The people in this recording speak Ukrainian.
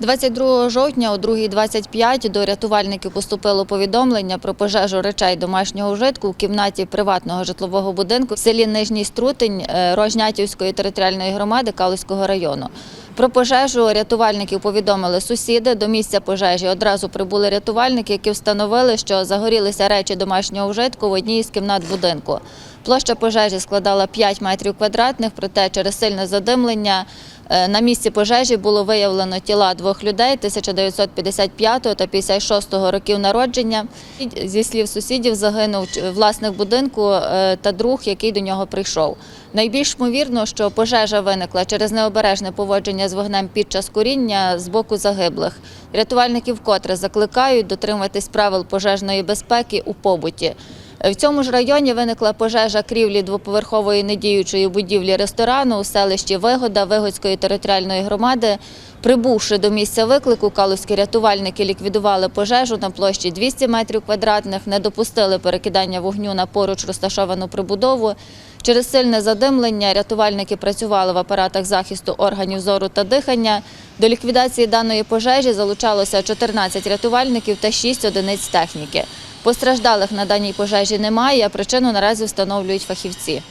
22 жовтня о 2.25 до рятувальників поступило повідомлення про пожежу речей домашнього вжитку в кімнаті приватного житлового будинку в селі Нижній Струтень е, Рожнятівської територіальної громади Калузького району. Про пожежу рятувальників повідомили сусіди. До місця пожежі одразу прибули рятувальники, які встановили, що загорілися речі домашнього вжитку в одній із кімнат будинку. Площа пожежі складала 5 метрів квадратних, проте через сильне задимлення е, на місці пожежі було виявлено тіла двох людей 1955 та 56 років народження. Зі слів сусідів загинув власник будинку е, та друг, який до нього прийшов. Найбільш ймовірно, що пожежа виникла через необережне поводження з вогнем під час куріння з боку загиблих. Рятувальники вкотре закликають дотримуватись правил пожежної безпеки у побуті. В цьому ж районі виникла пожежа крівлі двоповерхової недіючої будівлі ресторану у селищі Вигода Вигодської територіальної громади. Прибувши до місця виклику, калузькі рятувальники ліквідували пожежу на площі 200 метрів квадратних, не допустили перекидання вогню на поруч розташовану прибудову. Через сильне задимлення рятувальники працювали в апаратах захисту органів зору та дихання. До ліквідації даної пожежі залучалося 14 рятувальників та 6 одиниць техніки. Постраждалих на даній пожежі немає, а причину наразі встановлюють фахівці.